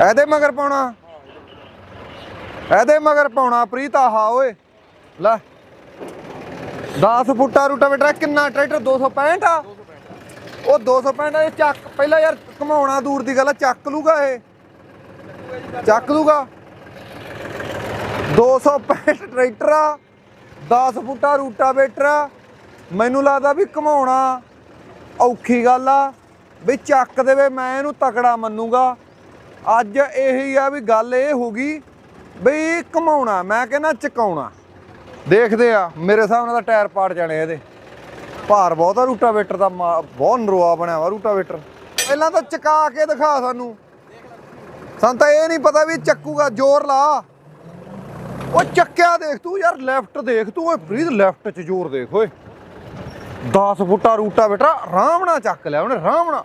ਇਹਦੇ ਮਗਰ ਪਾਉਣਾ। ਇਹਦੇ ਮਗਰ ਪਾਉਣਾ, ਪ੍ਰੀਤ, ਆਹਾ, ਓਏ। ਲੈ। 10 ਫੁੱਟਾ ਰੂਟਾਵੇਟਰ ਕਿੰਨਾ ਟਰੈਕਟਰ? 265 ਆ। ਉਹ 265 ਇਹ ਚੱਕ। ਪਹਿਲਾਂ ਯਾਰ ਘਮਾਉਣਾ ਦੂਰ ਦੀ ਗੱਲ ਆ, ਚੱਕ ਲੂਗਾ ਇਹ। ਚੱਕ ਲੂਗਾ। 265 ਟਰੈਕਟਰ ਆ 10 ਫੁੱਟਾ ਰੂਟਾਵੇਟਰ ਆ ਮੈਨੂੰ ਲੱਗਦਾ ਵੀ ਘਮਾਉਣਾ ਔਖੀ ਗੱਲ ਆ, ਵੀ ਚੱਕ ਦੇਵੇ, ਮੈਂ ਇਹਨੂੰ ਤਕੜਾ ਮੰਨੂਗਾ। ਅੱਜ ਇਹੀ ਆ ਵੀ ਗੱਲ ਇਹ ਹੋ ਗਈ ਬਈ ਘਮਾਉਣਾ, ਮੈਂ ਕਹਿੰਦਾ ਚਕਾਉਣਾ। ਦੇਖਦੇ ਆ, ਮੇਰੇ ਹਿਸਾਬ ਨਾਲ ਤਾਂ ਟਾਇਰ ਪਾੜ ਜਾਣੇ ਇਹਦੇ। ਭਾਰ ਬਹੁਤ ਆ, ਰੂਟਾਵੇਟਰ ਦਾ ਮਾ- ਬਹੁਤ ਨਰੋਆ ਬਣਿਆ ਵਾ ਰੂਟਾਵੇਟਰ। ਪਹਿਲਾਂ ਤਾਂ ਚਕਾ ਕੇ ਦਿਖਾ ਸਾਨੂੰ। ਸਾਨੂੰ ਤਾਂ ਇਹ ਨਹੀਂ ਪਤਾ ਵੀ ਚੱਕੂਗਾ, ਜ਼ੋਰ ਲਾ। ਉਹ ਚੱਕਿਆ ਦੇਖ ਤੂੰ ਯਾਰ, ਲੈਫਟ ਦੇਖ ਤੂੰ, ਓਏ ਪ੍ਰੀਤ, ਲੈਫਟ 'ਚ ਜ਼ੋਰ ਦੇਖ ਓਏ। 10 ਫੁੱਟਾ ਰੂਟਾ ਬੇਟਾ ਆਰਾਮ ਨਾਲ ਚੱਕ ਲਿਆ ਉਹਨੇ ਆਰਾਮ ਨਾਲ।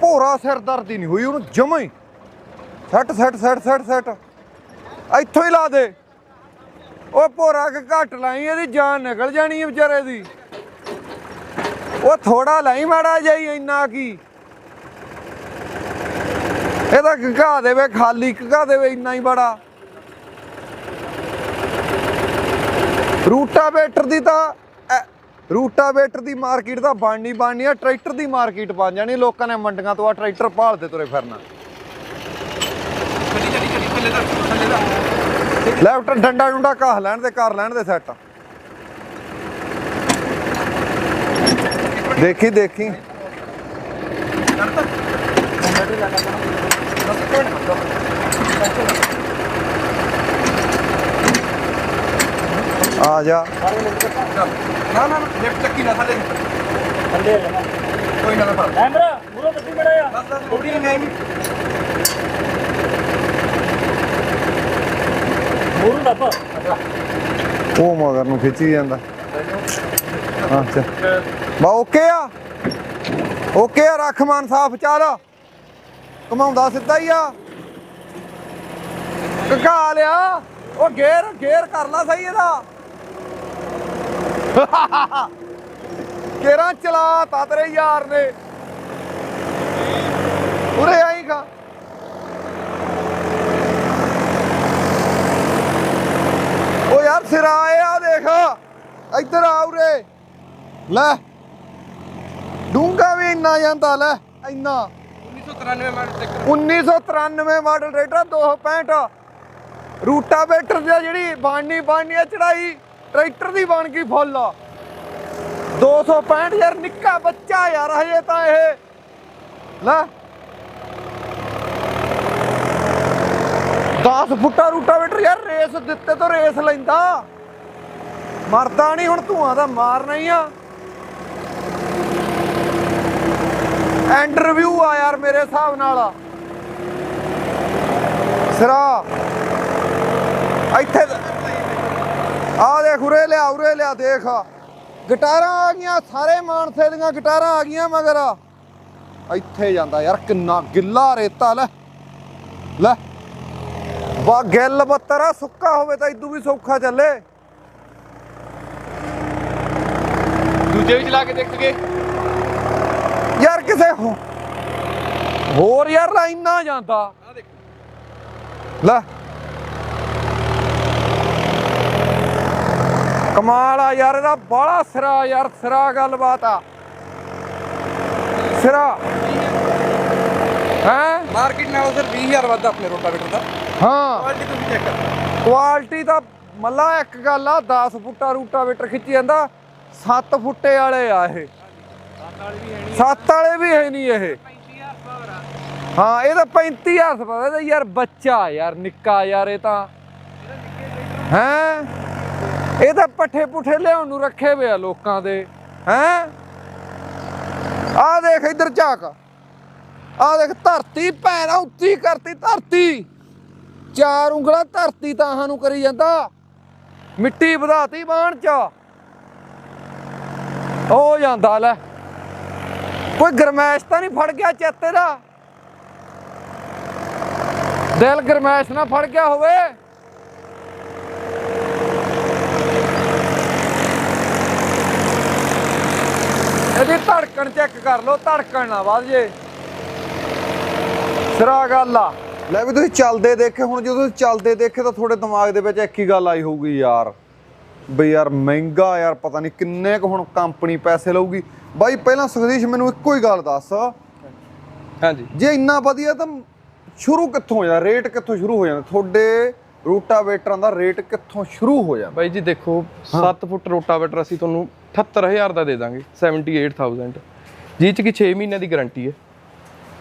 ਭੋਰਾ ਸਿਰ ਦਰਦੀ ਨਹੀਂ ਹੋਈ, ਉਹਨੂੰ ਜਮਾ ਹੀ। Set set set set set. ਇੱਥੋਂ ਹੀ ਲਾ ਦੇ। ਉਹ ਭੋਰਾ ਕਿ ਘੱਟ ਲਾਈ, ਇਹਦੀ ਜਾਨ ਨਿਕਲ ਜਾਣੀ ਹੈ ਵਿਚਾਰੇ ਦੀ। ਉਹ ਥੋੜਾ ਲਾਈ ਮਾੜਾ ਜਾਈ ਇੰਨਾ ਕੀ। ਇਹਦਾ ਘਾ ਦੇਵੇ, ਖਾਲੀ ਘਾ ਦੇਵੇ, ਇੰਨਾ ਹੀ ਬੜਾ। ਰੂਟਾਵੇਟਰ ਦੀ ਤਾਂ ਰੂਟਾਵੇਟਰ ਦੀ ਮਾਰਕੀਟ ਤਾਂ ਬਣਨੀ ਬਣਨੀ ਆ, ਟਰੈਕਟਰ ਦੀ ਮਾਰਕੀਟ ਬਣ ਜਾਣੀ, ਲੋਕਾਂ ਨੇ ਮੰਡੀਆਂ ਤੋਂ ਆ ਟਰੈਕਟਰ ਭਾਲਦੇ ਤੁਰੇ ਫਿਰਨਾ। ਥੱਲੇ ਦਾ ਥੱਲੇ ਦਾ। ਲੈਫਟ ਡੰਡਾ ਡੁੰਡਾ ਕਾਹ ਲੈਣ ਦੇ ਕਰ ਲੈਣ ਦੇ ਸੈੱਟ। ਦੇਖੀ ਦੇਖੀ। ਆ ਜਾ। ਨਾ ਨਾ ਲਿਫਟ ਚੱਕੀ ਨਾ ਥੱਲੇ ਥੱਲੇ ਕੋਈ ਨਾ ਨਾ ਐਮਰਾ ਮੂਰੋ ਕੱਢੀ ਮੜਿਆ ਬਸ ਬਸ ਥੋੜੀ ਨਹੀਂ ਆਈ ਉਹ ਮਗਰ ਨੂੰ ਖਿੱਚੀ ਜਾਂਦਾ। ਹਾਂ ਬਾ ਓਕੇ ਆ? ਓਕੇ ਆ, ਰੱਖ ਮਨ ਸਾਫ਼, ਚੱਲ। ਕਮਾਉਂਦਾ ਸਿੱਧਾ ਹੀ ਆ। ਕਕਾ ਲਿਆ। ਉਹ ਗੇਰ ਗੇਰ ਕਰ ਲਾ ਸਹੀ ਇਹਦਾ। ਕੇਰਾਂ ਚਲਾ ਤਾ ਤੇਰੇ ਯਾਰ ਨੇ। ਉਰੇ ਆਈਗਾ ਯਾਰ ਸਿਰਾ ਆ ਦੇਖ। ਇੱਧਰ ਆ ਉਰੇ। ਲੈ। ਡੂੰਗਾ ਵੀ ਇੰਨਾ ਜਾਂਦਾ ਲੈ। ਇੰਨਾ। 1993 model tractor 1993 model tractor 265 rotavator ਦੀ ਜਿਹੜੀ ਬਾਣੀ ਬਾਣੀ ਚੜਾਈ ਟਰੈਕਟਰ ਦੀ ਬਣ ਗਈ ਫੁੱਲ। 265 ਯਾਰ ਨਿੱਕਾ ਬੱਚਾ ਯਾਰ ਹਜੇ ਤਾਂ ਇਹ। ਲੈ। 10 ਫੁੱਟਾ ਰੂਟਾਵੇਟਰ ਯਾਰ, ਰੇਸ ਦਿੱਤੇ ਤੋਂ ਰੇਸ ਲੈਂਦਾ। ਮਰਦਾ ਨਹੀਂ ਹੁਣ, ਧੂਆਂ ਦਾ ਮਾਰਨਾ ਹੀ ਆ। ਇੰਟਰਵਿਊ ਰਿਵਿਊ ਆ ਯਾਰ ਮੇਰੇ ਹਿਸਾਬ ਨਾਲ। ਸਿਰਾ। ਇੱਥੇ ਆ ਦੇਖ, ਉਰੇ ਲਿਆ ਉਰੇ ਲਿਆ, ਦੇਖ। ਗਿਟਾਰਾਂ ਆ ਗਈਆਂ, ਸਾਰੇ ਮਾਨਸੇ ਦੀਆਂ ਗਿਟਾਰਾਂ ਆ ਗਈਆਂ ਮਗਰ। ਇੱਥੇ ਜਾਂਦਾ ਯਾਰ, ਕਿੰਨਾ ਗਿੱਲਾ ਰੇਤਾ, ਲੈ। ਲੈ। ਵਾ ਗਿੱਲ ਬੱਤਰਾ ਸੁੱਕਾ ਹੋਵੇ ਤਾਂ ਇਦੋਂ ਵੀ ਸੌਖਾ ਚੱਲੇ। ਦੂਜੇ ਵੀ ਚਲਾ ਕੇ ਦੇਖਗੇ ਯਾਰ ਕਿਸੇ ਹੋਰ ਯਾਰ ਲਾਈਨ ਨਾ ਜਾਂਦਾ। ਆ ਦੇਖੋ। ਲੈ। ਕਮਾਲ ਆ ਯਾਰ ਇਹਦਾ ਬਾਹਲਾ ਸਿਰਾ ਯਾਰ ਸਿਰਾ ਗੱਲਬਾਤ ਆ। ਸਿਰਾ। ਹੈ? ਮਾਰਕੀਟ ਨਾਲੋਂ ਸਰ 20000 ਵੱਧ ਆ ਆਪਣੇ ਰੋਟਾਵੇਟਰ ਦਾ। ਹਾਂ। ਕੁਆਲਿਟੀ ਤੁਸੀਂ ਚੈੱਕ ਕਰੋ। ਕੁਆਲਿਟੀ ਤਾਂ ਮੱਲਾ ਇੱਕ ਗੱਲ ਆ 10 ਫੁੱਟਾ ਰੂਟਾਵੇਟਰ ਖਿੱਚੀ ਜਾਂਦਾ 7 ਫੁੱਟੇ ਵਾਲੇ ਆ ਇਹ। 7 ਵਾਲੇ ਵੀ ਹੈ ਨਹੀਂ। ਇਹ। ਹਾਂ ਇਹ ਤਾਂ 35000 ਰੁਪਏ ਦਾ ਯਾਰ ਬੱਚਾ ਯਾਰ ਨਿੱਕਾ ਯਾਰ ਇਹ ਤਾਂ। ਹੈ? ਇਹ ਤਾਂ ਪੱਠੇ ਪੁੱਠੇ ਲਿਆਉਣ ਨੂੰ ਰੱਖੇ ਹੋਏ ਆ ਲੋਕਾਂ ਦੇ। ਹੈ? ਆ ਦੇਖ ਇੱਧਰ ਝਾਕ। ਆ ਦੇਖ ਧਰਤੀ ਭੈਣਾ ਉੱਚੀ ਕਰਤੀ ਧਰਤੀ। ਚਾਰ ਉਂਗਲਾਂ ਧਰਤੀ ਤਾਂ ਨੂੰ ਕਰੀ ਜਾਂਦਾ। ਮਿੱਟੀ ਵਧਾਤੀ ਬਾਣ ਚ। ਹੋ ਜਾਂਦਾ ਲੈ। ਕੋਈ ਗਰਮੈਸ਼ ਤਾਂ ਨਹੀਂ ਫੜ ਗਿਆ ਚੇਤੇ ਦਾ ਦਿਲ ਗਰਮੈਸ਼ ਨਾ ਫੜ ਗਿਆ ਹੋਵੇ। ਇਹਦੀ ਧੜਕਣ ਚੈੱਕ ਕਰ ਲਓ, ਧੜਕਣ ਨਾ ਵੱਧ ਜੇ। ਸਿਰਾ ਗੱਲ ਆ। ਲੈ ਵੀ ਤੁਸੀਂ ਚੱਲਦੇ ਦੇਖੇ ਹੁਣ ਜਦੋਂ ਤੁਸੀਂ ਚੱਲਦੇ ਦੇਖੇ ਤਾਂ ਤੁਹਾਡੇ ਦਿਮਾਗ ਦੇ ਵਿੱਚ ਇੱਕ ਹੀ ਗੱਲ ਆਈ ਹੋਊਗੀ ਯਾਰ ਬਈ ਯਾਰ ਮਹਿੰਗਾ ਯਾਰ ਪਤਾ ਨਹੀਂ ਕਿੰਨੇ ਕੁ ਹੁਣ ਕੰਪਨੀ ਪੈਸੇ ਲਊਗੀ। ਬਾਈ ਪਹਿਲਾਂ ਸੁਖਦੀਸ਼ ਮੈਨੂੰ ਇੱਕੋ ਹੀ ਗੱਲ ਦੱਸ। ਹਾਂਜੀ। ਜੇ ਇੰਨਾ ਵਧੀਆ ਤਾਂ ਸ਼ੁਰੂ ਕਿੱਥੋਂ ਹੋ ਜਾਂਦਾ? ਰੇਟ ਕਿੱਥੋਂ ਸ਼ੁਰੂ ਹੋ ਜਾਂਦਾ? ਤੁਹਾਡੇ ਰੂਟਾਵੇਟਰਾਂ ਦਾ ਰੇਟ ਕਿੱਥੋਂ ਸ਼ੁਰੂ ਹੋ ਜਾਂਦਾ? ਬਾਈ ਜੀ ਦੇਖੋ 7 ਫੁੱਟ ਰੋਟਾਵੇਟਰ ਅਸੀਂ ਤੁਹਾਨੂੰ 78000 ਦਾ ਦੇ ਦਾਂਗੇ 78000 ਜਿਹ ਚ ਕਿ 6 ਮਹੀਨਿਆਂ ਦੀ ਗਾਰੰਟੀ ਹੈ।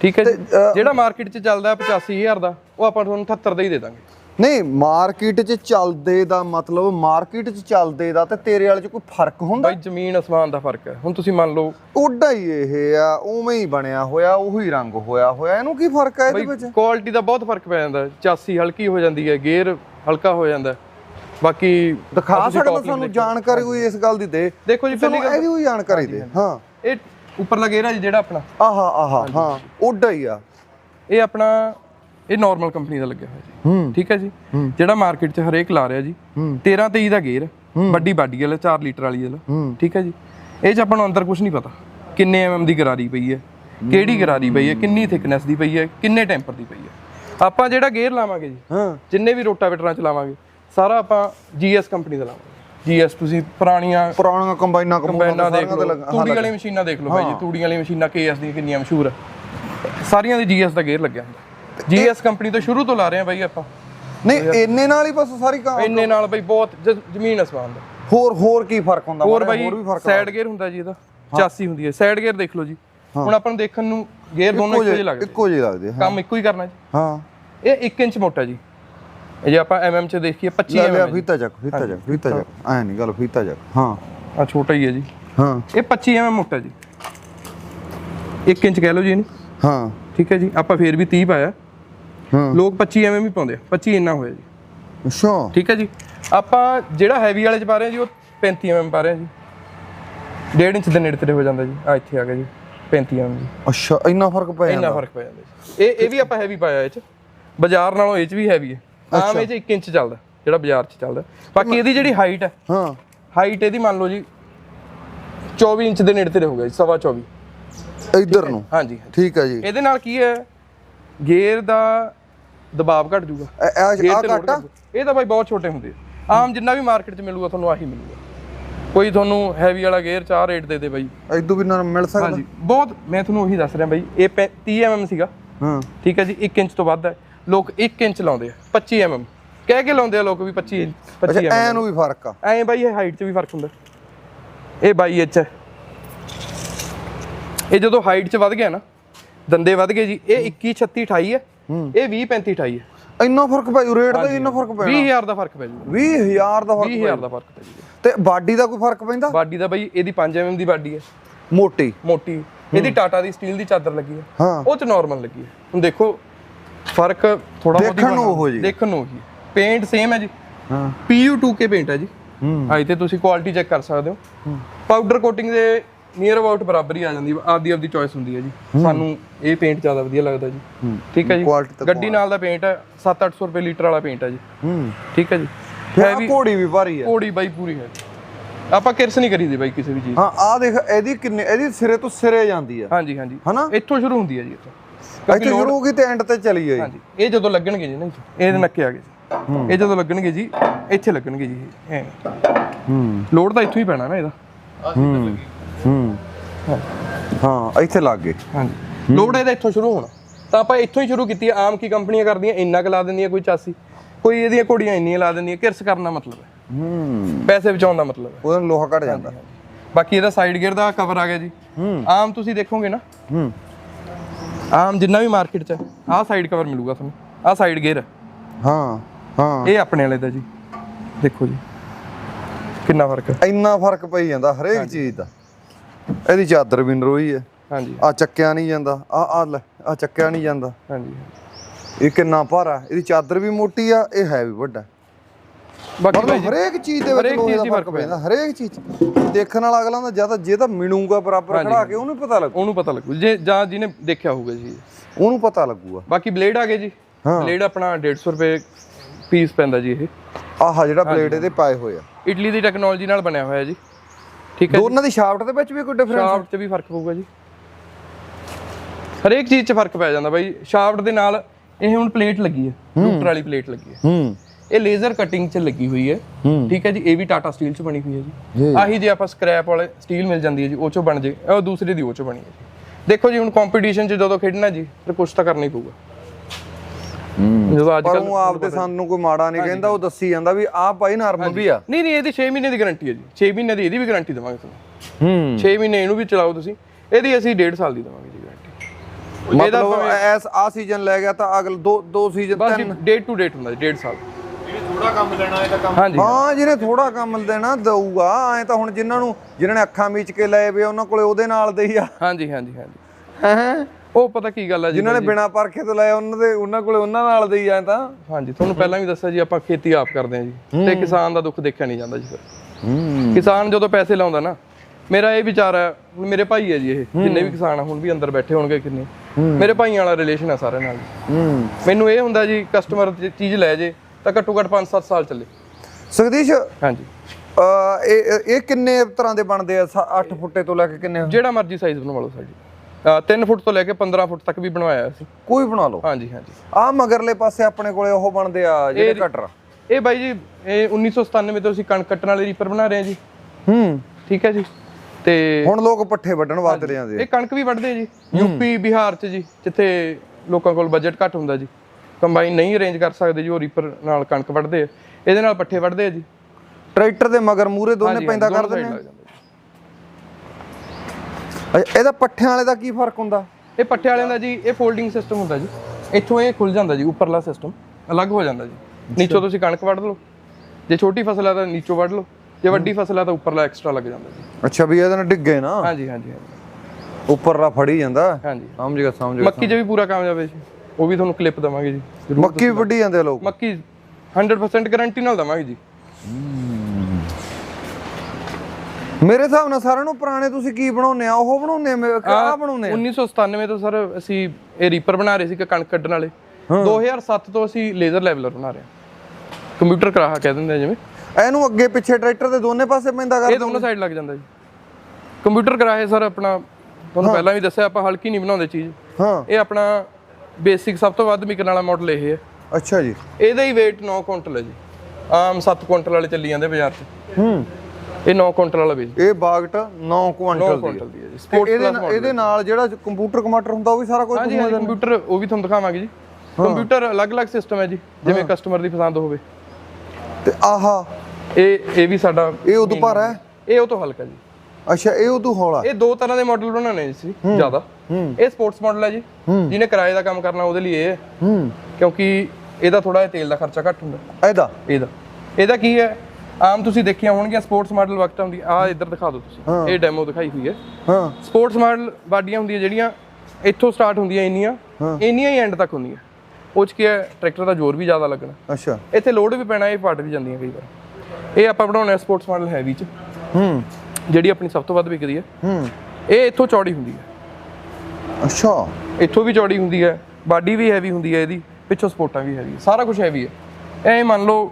ਠੀਕ ਹੈ ਜੀ? ਜਿਹੜਾ ਮਾਰਕੀਟ 'ਚ ਚੱਲਦਾ ਹੈ 85000 ਦਾ ਉਹ ਆਪਾਂ ਤੁਹਾਨੂੰ 78 ਦਾ ਹੀ ਦੇ ਦਾਂਗੇ। ਨਹੀਂ ਮਾਰਕੀਟ 'ਚ ਚੱਲਦੇ ਦਾ ਮਤਲਬ ਮਾਰਕੀਟ 'ਚ ਚੱਲਦੇ ਦਾ ਤੇ ਤੇਰੇ ਵਾਲੇ 'ਚ ਕੋਈ ਫ਼ਰਕ ਹੁੰਦਾ? ਬਾਈ ਜ਼ਮੀਨ ਅਸਮਾਨ ਦਾ ਫ਼ਰਕ ਹੈ। ਹੁਣ ਤੁਸੀਂ ਮੰਨ ਲਓ ਉੱਡਾ ਹੀ ਇਹ ਆ ਉਵੇਂ ਹੀ ਬਣਿਆ ਹੋਇਆ ਉਹੀ ਰੰਗ ਹੋਇਆ ਹੋਇਆ ਇਹਨੂੰ ਕੀ ਫ਼ਰਕ ਹੈ ਇਹਦੇ ਬਾਈ ਵਿੱਚ? ਕੁਆਲਿਟੀ ਦਾ ਬਹੁਤ ਫ਼ਰਕ ਪੈ ਜਾਂਦਾ ਹੈ। ਚਾਸੀ ਹਲਕੀ ਹੋ ਜਾਂਦੀ ਹੈ ਗੇਅਰ ਹਲਕਾ ਹੋ ਜਾਂਦਾ ਹੈ। ਬਾਕੀ ਦਿਖਾ ਤੁਸੀਂ ਸਕਦਾ ਸਾਨੂੰ ਦੇਖੋ। ਜਾਣਕਾਰੀ ਕੋਈ ਇਸ ਗੱਲ ਦੀ ਦੇ। ਦੇਖੋ ਜੀ ਪਹਿਲੀ ਸਾਨੂੰ ਗੱਲ ਇਹਦੀ ਕੋਈ ਜਾਣਕਾਰੀ ਦੇ ਹਾਂ। ਇਹ ਉੱਪਰਲਾ ਗੇਅਰ ਹੈ ਜੀ ਜਿਹੜਾ ਆਪਣਾ? ਆਹਾ ਆਹਾ ਹਾਂ ਉੱਡਾ ਹੀ ਆ। ਇਹ ਆਪਣਾ ਇਹ ਨਾਰਮਲ ਕੰਪਨੀ ਦਾ ਲੱਗਿਆ ਹੋਇਆ ਜੀ। ਹੂੰ। ਠੀਕ ਹੈ ਜੀ? ਜਿਹੜਾ ਮਾਰਕੀਟ 'ਚ ਹਰੇਕ ਲਾ ਰਿਹਾ ਜੀ। 13 23 ਦਾ ਗੇਅਰ ਵੱਡੀ ਬਾਡੀ ਵਾਲਾ 4 ਲੀਟਰ ਵਾਲੀ ਵਾਲਾ। ਠੀਕ ਹੈ ਜੀ? ਇਹ 'ਚ ਆਪਾਂ ਨੂੰ ਅੰਦਰ ਕੁਝ ਨਹੀਂ ਪਤਾ। ਕਿੰਨੇ ਐਮਐਮ ਦੀ ਗਰਾਰੀ ਪਈ ਹੈ ਕਿਹੜੀ ਗਰਾਰੀ ਪਈ ਹੈ ਕਿੰਨੀ ਥਿਕਨੈਸ ਦੀ ਪਈ ਹੈ ਕਿੰਨੇ ਟੈਂਪਰ ਦੀ ਪਈ ਹੈ। ਆਪਾਂ ਜਿਹੜਾ ਗੇਅਰ ਲਾਵਾਂਗੇ ਜੀ ਹਾਂ। ਜਿੰਨੇ ਵੀ ਰੋਟਾਵੇਟਰਾਂ ਚ ਲਾਵਾਂਗੇ ਸਾਰਾ ਆਪਾਂ ਜੀਐਸ ਕੰਪਨੀ ਦਾ ਲਾਵਾਂਗੇ। ਜੀਐਸ ਤੁਸੀਂ ਪੁਰਾਣੀਆਂ ਪੁਰਾਣੀਆਂ ਕੰਬਾਈਨਾਂ ਕੰਬਾਈਨਾਂ ਦੇਖ ਲਓ। ਤੂੜੀ ਵਾਲੀ ਮਸ਼ੀਨਾਂ ਦੇਖ ਲਓ ਭਾਈ ਜੀ ਤੂੜੀ ਵਾਲੀ ਮਸ਼ੀਨਾਂ ਕੇਐਸ ਦੀਆਂ ਕਿੰਨੀਆਂ ਮਸ਼ਹੂਰ ਆ। ਸਾਰੀਆਂ ਦੇ ਜੀਐਸ ਦਾ ਗੇਅਰ ਲੱਗਿਆ ਹੁੰਦਾ। ਜੀਐਸ ਕੰਪਨੀ ਤੋਂ ਸ਼ੁਰੂ ਤੋਂ ਲਾ ਰਹੇ ਆ ਬਾਈ ਆਪਾਂ। ਨਹੀਂ ਇੰਨੇ ਨਾਲ ਹੀ ਬਸ ਸਾਰੀ ਕੰਮ ਇੰਨੇ ਨਾਲ ਬਾਈ ਬਹੁਤ ਜ਼ਮੀਨ ਅਸਮਾਨ ਦਾ। ਹੋਰ ਹੋਰ ਕੀ ਫ਼ਰਕ ਹੁੰਦਾ ਹੋਰ ਫ਼ਰਕ ਸਾਈਡ ਗੇਅਰ ਹੁੰਦਾ ਜੀ ਇਹਦਾ ਚਾਸੀ ਹੁੰਦੀ ਹੈ। ਸਾਈਡ ਗੇਅਰ ਦੇਖ ਲਓ ਜੀ। ਹੁਣ ਆਪਾਂ ਨੂੰ ਦੇਖਣ ਨੂੰ ਗੇਅਰ ਦੋਨੋਂ ਇੱਕੋ ਜਿਹੇ ਲੱਗਦੇ ਇੱਕੋ ਜਿਹੇ ਲੱਗਦੇ ਕੰਮ ਇੱਕੋ ਹੀ ਕਰਨਾ ਜੀ। ਹਾਂ। ਇਹ 1 ਇੰਚ ਮੋਟਾ ਜੀ। ਜੇ ਆਪਾਂ ਐਮਐਮ ਚ ਦੇਖੀਏ 25 ਲੈ ਲਿਆ ਐਮਐਮ ਫੀਤਾ ਚੱਕ ਫੀਤਾ ਚੱਕ ਫੀਤਾ ਚੱਕ। ਐ ਨਹੀਂ ਗੱਲ ਫੀਤਾ ਚੱਕ। ਹਾਂ। ਆ ਛੋਟਾ ਹੀ ਹੈ ਜੀ। ਹਾਂ। ਇਹ 25 ਐਮਐਮ ਮੋਟਾ ਜੀ। 1 ਇੰਚ ਕਹਿ ਲਓ ਜੀ ਇਹਨੂੰ। ਹਾਂ। ਠੀਕ ਹੈ ਜੀ। ਆਪਾਂ ਫੇਰ ਵੀ 30 ਪਾਇਆ। ਹਾਂ। ਲੋਕ 25 ਐਮਐਮ ਹੀ ਪਾਉਂਦੇ ਆ। 25 ਇੰਨਾ ਹੋਇਆ ਜੀ। ਅੱਛਾ। ਠੀਕ ਹੈ ਜੀ। ਆਪਾਂ ਜਿਹੜਾ ਹੈਵੀ ਵਾਲੇ ਚ ਪਾ ਰਹੇ ਹਾਂ ਜੀ ਉਹ 35 ਐਮਐਮ ਪਾ ਰਹੇ ਹਾਂ ਜੀ। 1.5 ਇੰਚ ਦੇ ਨੇੜੇ ਤੇੜੇ ਹੋ ਜਾਂਦਾ ਜੀ। ਆ ਇੱਥੇ ਆ ਗਿਆ ਜੀ। 35 ਐਮਐਮ ਜੀ। ਅੱਛਾ ਇੰਨਾ ਫ਼ਰਕ ਪੈ ਇੰਨਾ ਜਾਂਦਾ। ਫ਼ਰਕ ਪੈ ਜਾਂਦਾ ਜੀ। ਇਹ ਇਹ ਵੀ ਆਪਾਂ ਹੈਵੀ ਪਾਇਆ ਇਹ ਚ। ਬਾਜ਼ਾਰ ਨਾਲੋਂ ਇਹ ਚ ਵੀ ਹੈਵੀ ਹੈ। ਆਮ ਇਹ ਚ 1 ਇੰਚ ਚੱਲਦਾ ਜਿਹੜਾ ਬਾਜ਼ਾਰ ਚ ਚੱਲਦਾ। ਬਾਕੀ ਇਹਦੀ ਜਿਹੜੀ ਹਾਈਟ ਹੈ ਹਾਂ। ਹਾਈਟ ਇਹਦੀ ਮੰਨ ਲਓ ਜੀ 24 ਇੰਚ ਦੇ ਨੇੜੇ ਤੇੜੇ ਹੋ ਗਿਆ ਜੀ ਸਵਾ 24 ਇੱਧਰ ਨੂੰ? ਹਾਂਜੀ ਠੀਕ ਹੈ ਜੀ। ਇਹਦੇ ਨਾਲ ਕੀ ਹੈ? ਗੇਅਰ ਦਾ ਦਬਾਅ ਘਟ ਜੂਗਾ ਆ ਤੇ ਘੱਟ। ਇਹ ਤਾਂ ਬਾਈ ਬਹੁਤ ਛੋਟੇ ਹੁੰਦੇ ਆਮ ਜਿੰਨਾ ਵੀ ਮਾਰਕੀਟ 'ਚ ਮਿਲੂਗਾ ਤੁਹਾਨੂੰ ਆਹੀ ਮਿਲੂਗਾ। ਕੋਈ ਤੁਹਾਨੂੰ ਹੈਵੀ ਵਾਲਾ ਗੇਅਰ ਚਾਹ ਰੇਟ ਦੇ ਦੇ ਬਾਈ। ਇਦੋਂ ਵੀ ਨਰਮ ਮਿਲ ਸਕਦਾ? ਹਾਂਜੀ। ਬਹੁਤ ਮੈਂ ਤੁਹਾਨੂੰ ਉਹੀ ਦੱਸ ਰਿਹਾ ਬਾਈ ਇਹ ਪੈ- 30 mm ਸੀਗਾ। ਹਾਂ। ਠੀਕ ਹੈ ਜੀ 1 ਇੰਚ ਤੋਂ ਵੱਧ ਹੈ। ਲੋਕ 1 ਇੰਚ ਲਾਉਂਦੇ ਆ 25 mm ਕਹਿ ਕੇ ਲਾਉਂਦੇ ਆ ਲੋਕ ਵੀ 25 ਇੰਚ 25 ਅੱਛਾ ਐ ਨੂੰ ਵੀ ਫ਼ਰਕ ਆ। ਐਂ ਬਾਈ ਇਹ ਹਾਈਟ 'ਚ ਵੀ ਫ਼ਰਕ ਹੁੰਦਾ। ਇਹ ਬਾਈ ਇੰਚ ਹੈ। ਇਹ ਜਦੋਂ ਹਾਈਟ 'ਚ ਵੱਧ ਗਿਆ ਨਾ ਦੰਦੇ ਵੱਧ ਗਏ ਜੀ ਇਹ 21 36 28 ਹੈ ਇਹ 20 35 28 ਹੈ। ਇੰਨਾ ਫ਼ਰਕ ਪੈ ਜੂ ਰੇਟ ਦਾ ਇੰਨਾ ਫ਼ਰਕ ਪੈ 20000 ਦਾ ਫ਼ਰਕ ਪੈ ਜੂਗਾ 20000 ਦਾ ਫ਼ਰਕ 20000 ਦਾ ਫ਼ਰਕ ਪੈ ਜੂਗਾ ਤੇ ਬਾਡੀ ਦਾ ਕੋਈ ਫ਼ਰਕ ਪੈਂਦਾ? ਬਾਡੀ ਦਾ ਬਾਈ ਇਹਦੀ 5 mm ਦੀ ਬਾਡੀ ਹੈ। ਮੋਟੀ। ਮੋਟੀ। ਇਹਦੀ ਟਾਟਾ ਦੀ ਸਟੀਲ ਦੀ ਚਾਦਰ ਲੱਗੀ ਹੈ। ਹਾਂ। ਉਹ ਚ ਨਾਰਮਲ ਲੱਗੀ ਹੈ। ਹੁਣ ਦੇਖੋ ਫ਼ਰਕ ਥੋੜਾ ਬਹੁਤ ਹੀ ਦੇਖਣ ਨੂੰ ਉਹੋ ਜੀ। ਦੇਖਣ ਨੂੰ ਉਹੀ। ਪੇਂਟ ਸੇਮ ਹੈ ਜੀ। ਹਾਂ। PU2K ਪੇਂਟ ਹੈ ਜੀ। ਹੂੰ। ਅੱਜ ਤੇ ਤੁਸੀਂ ਕੁਆਲਿਟੀ ਚੈੱਕ ਕਰ ਸਕਦੇ ਹੋ। ਪਾਊਡਰ ਕੋਟਿੰਗ ਦੇ ਨੀਅਰ ਅਬਾਊਟ ਬਰਾਬਰ ਹੀ ਆ ਜਾਂਦੀ ਹੈ ਆਪਦੀ ਆਪਦੀ ਚੋਇਸ ਹੁੰਦੀ ਹੈ ਜੀ। ਸਾਨੂੰ ਇਹ ਪੇਂਟ ਜ਼ਿਆਦਾ ਵਧੀਆ ਲੱਗਦਾ ਜੀ। ਠੀਕ ਹੈ ਜੀ। ਗੱਡੀ ਨਾਲ ਦਾ ਪੇਂਟ ਹੈ 7-800 ਰੁਪਏ ਲੀਟਰ ਵਾਲਾ ਪੇਂਟ ਹੈ ਜੀ। ਹੂੰ। ਠੀਕ ਹੈ ਜੀ। ਹੈਵੀ ਘੋੜੀ ਵੀ ਭਾਰੀ ਆ ਕੋੜੀ ਬਾਈ ਪੂਰੀ ਹੈ ਆਪਾਂ ਕਿਰਸ ਨਹੀਂ ਕਰੀਦੀ ਬਾਈ ਕਿਸੇ ਵੀ ਚੀਜ਼ ਹਾਂ ਆ ਦੇਖ ਇਹਦੀ ਕਿੰਨੇ ਇਹਦੀ ਸਿਰੇ ਤੋਂ ਸਿਰੇ ਜਾਂਦੀ ਆ ਹਾਂਜੀ ਹਾਂਜੀ। ਹਨਾ? ਇੱਥੋਂ ਸ਼ੁਰੂ ਹੁੰਦੀ ਹੈ ਜੀ ਇੱਥੋਂ। ਇੱਥੇ ਸ਼ੁਰੂ ਹੋ ਗਈ ਤੇ ਐਂਡ ਤੇ ਚਲੀ ਗਈ ਹਾਂਜੀ ਇਹ ਜਦੋਂ ਲੱਗਣਗੇ ਜੀ ਨਾ ਇਹਦੇ ਨੱਕੇ ਆ ਗਏ ਜੀ। ਇਹ ਜਦੋਂ ਲੱਗਣਗੇ ਜੀ ਇੱਥੇ ਲੱਗਣਗੇ ਜੀ ਇਹ। ਹੂੰ। ਲੋਡ ਤਾਂ ਇੱਥੋਂ ਹੀ ਪੈਣਾ ਨਾ ਇਹਦਾ। ਹੂੰ। ਹੂੰ। ਹਾਂ ਇੱਥੇ ਲੱਗ ਗਏ। ਹਾਂਜੀ। ਲੋਡ ਇਹਦਾ ਇੱਥੋਂ ਸ਼ੁਰੂ ਹੋਣਾ। ਤਾਂ ਆਪਾਂ ਇੱਥੋਂ ਹੀ ਸ਼ੁਰੂ ਕੀਤੀ ਆਮ ਕੀ ਕੰਪਨੀਆਂ ਕਰਦੀਆਂ ਇੰਨਾ ਕੁ ਲਾ ਦਿੰਦੀਆਂ ਕੋਈ ਚਾਸੀ। ਕੋਈ ਇਹਦੀਆਂ ਘੋੜੀਆਂ ਇੰਨੀਆਂ ਲਾ ਦਿੰਦੀਆਂ ਕਿਰਸ ਕਰਨ ਮਤਲਬ ਹੈ। ਹੂੰ। ਪੈਸੇ ਬਚਾਉਣ ਦਾ ਮਤਲਬ ਹੈ। ਉਹਦਾ ਲੋਹਾ ਘਟ ਜਾਂਦਾ। ਬਾਕੀ ਇਹਦਾ ਸਾਈਡ ਗੇਅਰ ਦਾ ਕਵਰ ਆ ਗਿਆ ਜੀ। ਹੂੰ। ਆਮ ਤੁਸੀਂ ਦੇਖੋਗੇ ਨਾ। ਹੂੰ। ਆਮ ਜਿੰਨਾ ਵੀ ਮਾਰਕੀਟ 'ਚ ਆਹ ਸਾਈਡ ਕਵਰ ਮਿਲੂਗਾ ਤੁਹਾਨੂੰ। ਆਹ ਸਾਈਡ ਗੇਅਰ ਹੈ ਹਾਂ। ਇਹ ਆਪਣੇ ਵਾਲੇ ਦਾ ਜੀ। ਦੇਖੋ ਜੀ। ਕਿੰਨਾ ਫ਼ਰਕ ਹੈ। ਇੰਨਾ ਫ਼ਰਕ ਪਈ ਜਾਂਦਾ ਹਰੇਕ ਚੀਜ਼ ਦਾ। ਇਹਦੀ ਚਾਦਰ ਵੀ ਨਰੋਈ ਹੈ। ਹਾਂਜੀ। ਆ ਚੱਕਿਆ ਨਹੀਂ ਜਾਂਦਾ। ਆ ਆ ਲੈ ਆ ਚੱਕਿਆ ਨਹੀਂ ਜਾਂਦਾ। ਹਾਂਜੀ। ਇਹ ਕਿੰਨਾ ਭਾਰਾ ਇਹਦੀ ਚਾਦਰ ਵੀ ਮੋਟੀ ਆ ਇਹ ਹੈ ਵੀ ਵੱਡਾ ਬਾਕੀ ਬਾਈ ਜੀ ਹਰੇਕ ਚੀਜ਼ ਦੇ ਵਿੱਚ ਲੋਹੇ ਦਾ ਦੀ ਫ਼ਰਕ ਪੈਂਦਾ ਹਰੇਕ ਚੀਜ਼। ਦੇਖਣ ਵਾਲਾ ਅਗਲਾ ਹੁੰਦਾ ਜ਼ਿਆਦਾ ਜੇ ਤਾਂ ਮਿਣੂਗਾ ਬਰਾਬਰ ਖੜਾ ਕੇ ਉਹਨੂੰ ਪਤਾ ਲੱਗੂ। ਉਹਨੂੰ ਪਤਾ ਲੱਗੂ। ਜੇ ਜਾਂ ਜਿਹਨੇ ਦੇਖਿਆ ਹੋਊਗਾ ਜੀ। ਉਹਨੂੰ ਪਤਾ ਲੱਗੂਗਾ। ਬਾਕੀ ਬਲੇਡ ਆ ਗਏ ਜੀ। ਬਲੇਡ ਆਪਣਾ 150 ਰੁਪਏ ਪੀਸ ਪੈਂਦਾ ਜੀ ਇਹ। ਆਹ ਜਿਹੜਾ ਪਲੇਟ ਇਹਦੇ ਪਾਏ ਹੋਏ ਆ। ਇਟਲੀ ਦੀ ਟੈਕਨੋਲੋਜੀ ਨਾਲ ਬਣਿਆ ਹੋਇਆ ਜੀ। ਠੀਕ ਹੈ ਦੋਨਾਂ ਦੀ ਸ਼ਾਫਟ ਦੇ ਵਿੱਚ ਵੀ ਕੋਈ ਡਿਫਰੈਂਸ ਸ਼ਾਫਟ 'ਚ ਵੀ ਫ਼ਰਕ ਪਊਗਾ ਜੀ। ਹਰੇਕ ਚੀਜ਼ 'ਚ ਫ਼ਰਕ ਪੈ ਜਾਂਦਾ ਬਾਈ। ਸ਼ਾਫਟ ਦੇ ਨਾਲ ਇਹ ਹੁਣ ਪਲੇਟ ਲੱਗੀ ਹੈ। ਰੂਟਰ ਵਾਲੀ ਪਲੇਟ ਲੱਗੀ ਹੈ। ਹੂੰ। ਇਹ ਲੇਜ਼ਰ ਕਟਿੰਗ 'ਚ ਲੱਗੀ ਹੋਈ ਹੈ। ਠੀਕ ਹੈ ਜੀ ਇਹ ਵੀ ਟਾਟਾ ਸਟੀਲ 'ਚ ਬਣੀ ਹੋਈ ਹੈ ਜੀ। ਆਹੀ ਜੇ ਆਪਾਂ ਸਕ੍ਰੈਪ ਵਾਲੇ ਸਟੀਲ ਮਿਲ ਜਾਂਦੀ ਹੈ ਜੀ ਉਹ 'ਚੋਂ ਬਣ ਜੇ ਉਹ ਦੂਸਰੇ ਦੀ ਉਹ 'ਚੋਂ ਬਣੀ ਹੈ ਜੀ। ਦੇਖੋ ਜੀ ਹੁਣ ਕੰਪੀਟੀਸ਼ਨ 'ਚ ਜਦੋਂ ਖੇਡਣਾ ਜੀ ਫਿਰ ਕੁਛ ਤਾਂ ਕਰਨਾ ਹੀ ਪਊਗਾ। ਜਦੋਂ ਅੱਜ ਕੱਲ ਉਹ ਆਪ ਤੇ ਸਾਨੂੰ ਕੋਈ ਮਾੜਾ ਨਹੀਂ ਕਹਿੰਦਾ ਉਹ ਦੱਸੀ ਜਾਂਦਾ ਵੀ ਆਹ ਭਾਈ ਨਰਮ ਵੀ ਆ। ਨਹੀਂ ਨਹੀਂ ਇਹਦੀ 6 ਮਹੀਨੇ ਦੀ ਗਾਰੰਟੀ ਹੈ ਜੀ। 6 ਮਹੀਨੇ ਦੀ ਇਹਦੀ ਵੀ ਗਾਰੰਟੀ ਦੇਵਾਂਗੇ ਤੁਹਾਨੂੰ। ਹੂੰ। 6 ਮਹੀਨੇ ਇਹਨੂੰ ਵੀ ਚਲਾਓ ਤੁਸੀਂ। ਇਹਦੀ ਅਸੀਂ 1.5 ਸਾਲ ਦੀ ਦੇਵਾਂਗੇ ਜੀ ਗਾਰੰਟੀ ਮਤਲਬ ਐਸ ਆ ਸੀਜ਼ਨ ਲੈ ਗਿਆ ਤਾਂ ਅਗਲ ਦੋ ਦੋ ਸੀਜ਼ਨ ਤਿੰਨ ਡੇਟ ਟੂ ਡੇਟ ਹੁੰਦਾ ਜੀ 1.5 ਸਾਲ। ਥੋੜਾ ਕੰਮ ਲੈਣਾ ਹੈ ਤਾਂ ਕੰਮ ਹਾਂਜੀ। ਹਾਂ ਜਿਹਨੇ ਥੋੜਾ ਕੰਮ ਦੇਣਾ ਦਊਗਾ। ਐ ਤਾਂ ਹੁਣ ਜਿਨ੍ਹਾਂ ਨੂੰ ਜਿਨ੍ਹਾਂ ਨੇ ਅੱਖਾਂ ਮੀਚ ਕੇ ਲਏ ਵੇ ਉਹਨਾਂ ਕੋਲੇ ਉਹਦੇ ਨਾਲ ਦੇ ਹੀ ਆ। ਹਾਂਜੀ ਹਾਂਜੀ ਹਾਂਜੀ। ਹੈਂ? ਉਹ ਪਤਾ ਕੀ ਗੱਲ ਹੈ ਜੀ ਜਿਨ੍ਹਾਂ ਨੇ ਬਿਨਾ ਪਰਖੇ ਤੋਂ ਲਏ ਉਹਨਾਂ ਦੇ ਉਹਨਾਂ ਕੋਲੇ ਉਹਨਾਂ ਨਾਲ ਦੇ ਹੀ ਆ ਤਾਂ। ਹਾਂਜੀ ਤੁਹਾਨੂੰ ਪਹਿਲਾਂ ਵੀ ਦੱਸਿਆ ਜੀ ਆਪਾਂ ਖੇਤੀ ਆਪ ਕਰਦੇ ਹਾਂ ਜੀ। ਤੇ ਕਿਸਾਨ ਦਾ ਦੁੱਖ ਦੇਖਿਆ ਨਹੀਂ ਜਾਂਦਾ ਜੀ ਫਿਰ। ਕਿਸਾਨ ਜਦੋਂ ਪੈਸੇ ਲਾਉਂਦਾ ਨਾ ਮੇਰਾ ਇਹ ਵਿਚਾਰ ਹੈ ਮੇਰੇ ਭਾਈ ਹੈ ਜੀ ਇਹ ਜਿੰਨੇ ਵੀ ਕਿਸਾਨ ਆ ਹੁਣ ਵੀ ਅੰਦਰ ਬੈਠੇ ਹੋਣਗੇ ਕਿੰਨੇ। ਮੇਰੇ ਭਾਈਆਂ ਵਾਲਾ ਰਿਲੇਸ਼ਨ ਹੈ ਸਾਰਿਆਂ ਨਾਲ ਮੈਨੂੰ ਇਹ ਹੁੰਦਾ ਜੀ ਕਸਟਮਰ ਚੀਜ਼ ਲੈ ਜੇ ਤਾਂ ਘੱਟੋ ਘੱਟ 5-7 ਸਾਲ ਚੱਲੇ। ਸੁਖਦੀਸ਼ ਹਾਂਜੀ। ਅਹ ਇਹ ਇਹ ਕਿੰਨੇ ਤਰ੍ਹਾਂ ਦੇ ਬਣਦੇ ਆ? 8 ਫੁੱਟੇ ਤੋਂ ਲੈ ਕੇ ਕਿੰਨੇ ਜਿਹੜਾ ਮਰਜ਼ੀ ਸਾਈਜ਼ ਬਣਵਾ ਲਓ ਸਾਡੀ। 3 ਫੁੱਟ ਤੋਂ ਲੈ ਕੇ 15 ਫੁੱਟ ਤੱਕ ਵੀ ਬਣਵਾਇਆ ਅਸੀਂ। ਕੋਈ ਬਣਾ ਲਓ। ਹਾਂਜੀ ਹਾਂਜੀ। ਆ ਮਗਰਲੇ ਪਾਸੇ ਆਪਣੇ ਕੋਲੇ ਉਹ ਬਣਦੇ ਆ ਜਿਹੜੇ ਕਟਰ ਇਹ ਬਾਈ ਜੀ ਇਹ 1997 ਤੋਂ ਅਸੀਂ ਕਣਕ ਕੱਟਣ ਵਾਲੇ ਰੀਪਰ ਬਣਾ ਰਹੇ ਹਾਂ ਜੀ। ਹੂੰ। ਠੀਕ ਹੈ ਜੀ। ਤੇ ਹੁਣ ਲੋਕ ਪੱਠੇ ਵੱਢਣ ਵਾਸਤੇ ਜਾਂਦੇ ਇਹ ਕਣਕ ਵੀ ਵੱਢਦੇ ਜੀ। ਯੂਪੀ ਬਿਹਾਰ ਚ ਜੀ ਜਿੱਥੇ ਲੋਕਾਂ ਕੋਲ ਬਜਟ ਘੱਟ ਹੁੰਦਾ ਜੀ। ਕੰਬਾਈਨ ਨਹੀਂ ਅਰੇਂਜ ਕਰ ਸਕਦੇ ਜੀ ਉਹ ਰੀਪਰ ਨਾਲ ਕਣਕ ਵੱਢਦੇ ਆ। ਇਹਦੇ ਨਾਲ ਪੱਠੇ ਵੱਢਦੇ ਆ ਜੀ। ਟਰੈਕਟਰ ਦੇ ਮਗਰ ਮੂਰੇ ਦੋਨੇ ਹਾਂਜੀ, ਪੈਂਦਾ ਦੋਨੋਂ ਕਰ side ਦਿੰਦੇ ਲੱਗ ਜਾਂਦਾ ਜੀ। ਅੱਛਾ, ਇਹਦਾ ਪੱਠਿਆਂ ਵਾਲੇ ਦਾ ਕੀ ਫ਼ਰਕ ਹੁੰਦਾ? ਇਹ ਪੱਠੇ ਵਾਲਿਆਂ ਦਾ ਜੀ ਇਹ ਫੋਲਡਿੰਗ ਸਿਸਟਮ ਹੁੰਦਾ ਜੀ। ਇੱਥੋਂ ਇਹ ਖੁੱਲ ਜਾਂਦਾ ਜੀ ਉੱਪਰਲਾ ਸਿਸਟਮ ਅਲੱਗ ਹੋ ਜਾਂਦਾ ਜੀ। ਨੀਚੋਂ ਤੁਸੀਂ ਕਣਕ ਵੱਢ ਲਓ। ਜੇ ਛੋਟੀ ਫਸਲ ਆ ਤਾਂ ਨੀਚੋਂ ਵੱਢ ਲਓ। ਜੇ ਵੱਡੀ ਫਸਲ ਆ ਤਾਂ ਉੱਪਰਲਾ ਐਕਸਟਰਾ ਲੱਗ ਜਾਂਦਾ ਜੀ। ਅੱਛਾ ਵੀ ਇਹਦੇ ਨਾਲ ਡਿੱਗੇ ਨਾ। ਹਾਂਜੀ ਹਾਂਜੀ ਹਾਂਜੀ। ਉੱਪਰਲਾ ਫੜੀ ਜਾਂਦਾ। ਹਾਂਜੀ। ਸਮਝ ਗਿਆ ਸਮਝ ਗਿਆ ਮੱਕੀ 'ਚ ਵੀ ਪੂਰਾ ਕਾਮਯਾਬ ਹੈ ਜੀ। ਉਹ ਵੀ ਤੁਹਾਨੂੰ ਕਲਿੱਪ ਦਵਾਂਗੇ ਜੀ ਜ਼ਰੂਰ ਮੱਕੀ ਵੱਢੀ ਜਾਂਦੇ ਆ ਲੋਕ। ਮੱਕੀ 100% ਗਾਰੰਟੀ ਨਾਲ ਦਵਾਂਗੇ ਜੀ। ਮੇਰੇ ਹਿਸਾਬ ਨਾਲ ਸਾਰਿਆਂ ਨੂੰ ਪੁਰਾਣੇ ਤੁਸੀਂ ਕੀ ਬਣਾਉਂਦੇ ਆ? ਉਹ ਬਣਾਉਂਦੇ ਆ ਮੇ- ਆਹ ਬਣਾਉਂਦੇ ਆ? 1997 ਤੋਂ ਸਰ ਅਸੀਂ ਇਹ ਰੀਪਰ ਬਣਾ ਰਹੇ ਸੀ ਕਿ ਕਣਕ ਕੱਢਣ ਵਾਲੇ। 2007 ਤੋਂ ਅਸੀਂ ਲੇਜ਼ਰ ਲੈਵਲਰ ਬਣਾ ਰਹੇ ਹਾਂ ਕੰਪਿਊਟਰ ਕਰਾਹਾ ਕਹਿ ਦਿੰਦੇ ਆ ਜਿਵੇਂ। ਇਹਨੂੰ ਅੱਗੇ ਪਿੱਛੇ ਟਰੈਕਟਰ ਦੇ ਦੋਨੇ ਪਾਸੇ ਪੈਂਦਾ ਕਰ ਇਹ ਦੋਨੋਂ ਸਾਈਡ ਲੱਗ ਜਾਂਦਾ ਜੀ। ਕੰਪਿਊਟਰ ਕਰਾਹੇ ਸਰ ਆਪਣਾ ਤੁਹਾਨੂੰ ਪਹਿਲਾਂ ਵੀ ਦੱਸਿਆ ਆਪਾਂ ਹਲਕੀ ਨਹੀਂ ਬਣਾਉਂਦੇ ਚੀਜ਼। ਹਾਂ। ਇਹ ਆਪਣਾ ਬੇਸਿਕ ਸਭ ਤੋਂ ਵੱਧ ਵਿਕਣ ਵਾਲਾ ਮਾਡਲ ਇਹ ਹੈ। ਅੱਛਾ ਜੀ। ਇਹਦਾ ਹੀ weight 9 ਕੁਇੰਟਲ ਹੈ ਜੀ। ਆਮ 7 ਕੁਇੰਟਲ ਵਾਲੇ ਚੱਲੀ ਜਾਂਦੇ ਬਾਜ਼ਾਰ 'ਚ। ਹੂੰ। ਇਹ 9 ਕੁਇੰਟਲ ਵਾਲਾ ਵੇਚ ਇਹ ਬਾਗਟ 9 9 ਕੁਆਂਟਲ ਦੀ ਕੁਇੰਟਲ ਦੀ ਹੈ ਜੀ। ਇਹਦੇ ਨਾਲ- ਇਹਦੇ ਨਾਲ ਜਿਹੜਾ ਕੰਪਿਊਟਰ ਕਮਾਟਰ ਹੁੰਦਾ ਉਹ ਵੀ ਸਾਰਾ ਕੁਝ ਹਾਂਜੀ ਹਾਂਜੀ ਕੰਪਿਊਟਰ ਉਹ ਵੀ ਤੁਹਾਨੂੰ ਦਿਖਾਵਾਂਗੇ ਜੀ। ਕੰਪਿਊਟਰ ਅਲੱਗ-ਅਲੱਗ ਸਿਸਟਮ ਹੈ ਜੀ ਜਿਵੇਂ ਕਸਟਮਰ ਦੀ ਪਸੰਦ ਹੋਵੇ। ਤੇ ਆਹਾ। ਇਹ ਇਹ ਵੀ ਸਾਡਾ ਇਹ ਉਦੋਂ ਭਾਰਾ ਹੈ? ਇਹ ਉਹ ਤੋਂ ਹਲਕਾ ਜੀ। ਅੱਛਾ ਇਹ ਉਦੋਂ ਹੌਲਾ ਇਹ ਦੋ ਤਰ੍ਹਾਂ ਦੇ ਮਾਡਲ ਬਣਾਉਣੇ ਸੀ ਜ਼ਿਆਦਾ। ਇਹ ਸਪੋਰਟਸ ਮਾਡਲ ਹੈ ਜੀ। ਜਿਹਨੇ ਕਿਰਾਏ ਦਾ ਕੰਮ ਕਰਨਾ ਉਹਦੇ ਲਈ ਇਹ। ਹੈ। ਕਿਉਂਕਿ ਇਹਦਾ ਥੋੜਾ ਜਿਹਾ ਤੇਲ ਦਾ ਖਰਚਾ ਘੱਟ ਹੁੰਦਾ। ਇਹਦਾ? ਇਹਦਾ। ਇਹਦਾ ਕੀ ਹੈ? ਆਮ ਤੁਸੀਂ ਦੇਖਿਆ ਹੋਣਗੀਆਂ ਸਪੋਰਟਸ ਮਾਡਲ ਵਕਤ ਹੁੰਦੀ ਆ ਇੱਧਰ ਦਿਖਾ ਦਿਓ ਤੁਸੀਂ। ਇਹ ਡੈਮੋ ਦਿਖਾਈ ਹੋਈ ਹੈ। ਹਾਂ। ਸਪੋਰਟਸ ਮਾਡਲ ਬਾਡੀਆਂ ਹੁੰਦੀਆਂ ਜਿਹੜੀਆਂ ਇੱਥੋਂ ਸਟਾਰਟ ਹੁੰਦੀਆਂ ਇੰਨੀਆਂ। ਇੰਨੀਆਂ ਹੀ ਐਂਡ ਤੱਕ ਹੁੰਦੀਆਂ। ਉਹ ਚ ਕੀ ਹੈ? ਟਰੈਕਟਰ ਦਾ ਜ਼ੋਰ ਵੀ ਜ਼ਿਆਦਾ ਲੱਗਣਾ। ਅੱਛਾ। ਇੱਥੇ ਲੋਡ ਵੀ ਪੈਣਾ ਇਹ ਪਟ ਵੀ ਜਾਂਦੀਆਂ ਕਈ ਵਾਰ। ਇਹ ਆਪਾਂ ਬਣਾਉਣਾ ਸਪੋਰਟਸ ਮਾਡਲ ਹੈਵੀ ਚ। ਹੂੰ। ਜਿਹੜੀ ਆਪਣੀ ਸਭ ਤੋਂ ਵੱਧ ਵਿਕਦੀ ਹੈ। ਹੂੰ। ਇਹ ਇੱਥੋਂ ਚੌੜੀ ਹੁੰਦੀ ਹੈ। ਅੱਛਾ। ਇੱਥੋਂ ਵੀ ਚੌੜੀ ਹੁੰਦੀ ਹੈ ਬਾਡੀ ਵੀ ਹੈਵੀ ਹੁੰਦੀ ਹੈ ਇਹਦੀ ਪਿੱਛੋਂ ਸਪੋਰਟਾਂ ਵੀ ਹੈਵੀ ਸਾਰਾ ਕੁਝ ਹੈਵੀ ਹੈ। ਐ ਮੰਨ ਲਓ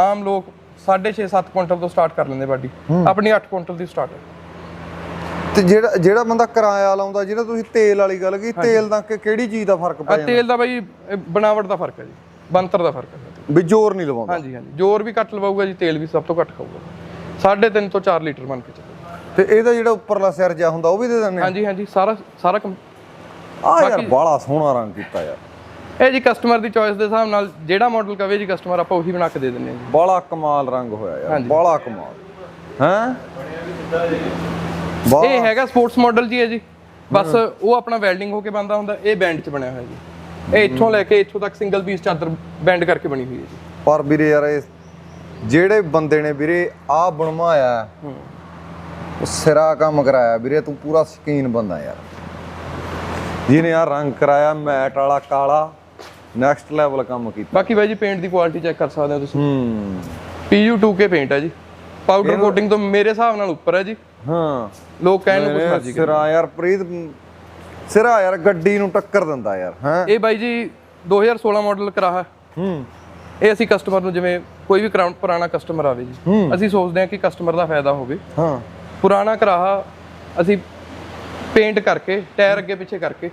ਆਮ ਲੋਕ 6.5 7 ਕੁਇੰਟਲ ਤੋਂ ਸਟਾਰਟ ਕਰ ਲੈਂਦੇ ਬਾਡੀ। ਆਪਣੀ 8 ਕੁਇੰਟਲ ਦੀ ਸਟਾਰਟ ਹੈ। ਤੇ ਜਿਹੜਾ ਜਿਹੜਾ ਬੰਦਾ ਕਿਰਾਇਆ ਲਾਉਂਦਾ ਜਿਹੜਾ ਤੁਸੀਂ ਤੇਲ ਵਾਲੀ ਗੱਲ ਕੀਤੀ ਤੇਲ ਦਾ ਕਿ ਕਿਹੜੀ ਚੀਜ਼ ਦਾ ਫ਼ਰਕ ਪੈ ਜਾਂਦਾ ਤੇਲ ਦਾ ਬਾਈ ਬਣਾਵਟ ਦਾ ਫ਼ਰਕ ਹੈ ਜੀ ਬੰਤਰ ਦਾ ਫ਼ਰਕ ਹੈ। ਵੀ ਜ਼ੋਰ ਨਹੀਂ ਲਵਾਉਂਦਾ। ਹਾਂਜੀ ਹਾਂਜੀ ਜ਼ੋਰ ਵੀ ਘੱਟ ਲਵਾਊਗਾ ਜੀ ਤੇਲ ਵੀ ਸਭ ਤੋਂ ਘੱਟ ਖਾਊਗਾ। 3.5 ਤੋਂ 4 ਲੀਟਰ ਬਣ ਕੇ ਚੱਲੇਗਾ ਤੇ ਇਹਦਾ ਜਿਹੜਾ ਉੱਪਰਲਾ ਸਿਰ ਜਿਹਾ ਹੁੰਦਾ ਉਹ ਵੀ ਦੇ ਦਿੰਦੇ ਹਾਂਜੀ ਹਾਂਜੀ ਸਾਰਾ ਸਾਰਾ ਆ ਯਾਰ ਬਾਲਾ ਸੋਹਣਾ ਰੰਗ ਕੀਤਾ ਯਾਰ। ਇਹ ਜੀ ਕਸਟਮਰ ਦੀ ਚੋਇਸ ਦੇ ਹਿਸਾਬ ਨਾਲ ਜਿਹੜਾ ਮਾਡਲ ਕਵੇ ਜੀ ਕਸਟਮਰ ਆਪਾਂ ਉਹੀ ਬਣਾ ਕੇ ਦੇ ਦਿੰਦੇ ਹਾਂ ਜੀ। ਬਾਲਾ ਕਮਾਲ ਰੰਗ ਹੋਇਆ ਯਾਰ ਬਾਲਾ ਕਮਾਲ। ਹੈ? ਇਹ ਹੈਗਾ ਸਪੋਰਟਸ ਮਾਡਲ ਜੀ ਹੈ ਜੀ। ਬਸ ਉਹ ਆਪਣਾ ਵੈਲਡਿੰਗ ਹੋ ਕੇ ਬੰਦਾ ਹੁੰਦਾ ਇਹ ਬੈਂਡ 'ਚ ਬਣਿਆ ਹੋਇਆ ਜੀ। ਇਹ ਇੱਥੋਂ ਲੈ ਕੇ ਇੱਥੋਂ ਤੱਕ ਸਿੰਗਲ ਪੀਸ ਚਾਦਰ ਬੈਂਡ ਕਰਕੇ ਬਣੀ ਹੋਈ ਹੈ ਜੀ। ਪਰ ਵੀਰੇ ਯਾਰ ਇਹ ਜਿਹੜੇ ਬੰਦੇ ਨੇ ਵੀਰੇ ਆ ਬਣਵਾਇਆ ਉਹ ਸਿਰਾ ਕੰਮ ਕਰਾਇਆ। ਵੀਰੇ ਤੂੰ ਪੂਰਾ ਸ਼ਕੀਨ ਬੰਦਾ ਯਾਰ। ਜਿਹਨੇ ਆ ਰੰਗ ਕਰਾਇਆ ਮੈਟ ਵਾਲਾ ਕਾਲਾ ਨੈਕਸਟ ਲੈਵਲ ਕੰਮ ਕੀਤਾ। ਬਾਕੀ ਬਾਈ ਜੀ ਪੇਂਟ ਦੀ ਕੁਆਲਿਟੀ ਚੈੱਕ ਕਰ ਸਕਦੇ ਹੋ ਤੁਸੀਂ। ਹੂੰ। PU2K ਪੇਂਟ ਹੈ ਜੀ। ਪਾਊਡਰ ਕੋਟਿੰਗ ਤੋਂ ਮੇਰੇ ਹਿਸਾਬ ਨਾਲ ਉੱਪਰ ਹੈ ਜੀ। ਹਾਂ। ਲੋਕ ਕਹਿਣ ਨੂੰ ਕੁਝ ਮਰਜ਼ੀ ਸਿਰਾ ਯਾਰ ਪ੍ਰੀਤ ਸਿਰਾ ਯਾਰ ਗੱਡੀ ਨੂੰ ਟੱਕਰ ਦਿੰਦਾ ਯਾਰ ਹੈ? ਇਹ ਬਾਈ ਜੀ 2016 ਮਾਡਲ ਕਰਾਹਾ। ਹੂੰ। ਇਹ ਅਸੀਂ ਕਸਟਮਰ ਨੂੰ ਜਿਵੇਂ ਕੋਈ ਵੀ ਪੁਰਾਣਾ ਕਸਟਮਰ ਆਵੇ ਜੀ। ਅਸੀਂ ਸੋਚਦੇ ਹਾਂ ਕਿ ਕਸਟਮਰ ਦਾ ਫਾਇਦਾ ਹੋਵੇ। ਹਾਂ। ਪੁਰਾਣਾ ਕਰਾਹਾ ਅਸੀਂ ਪੇਂਟ ਕਰਕੇ ਟਾਇਰ ਅੱਗੇ ਪਿੱਛੇ ਕਰਕੇ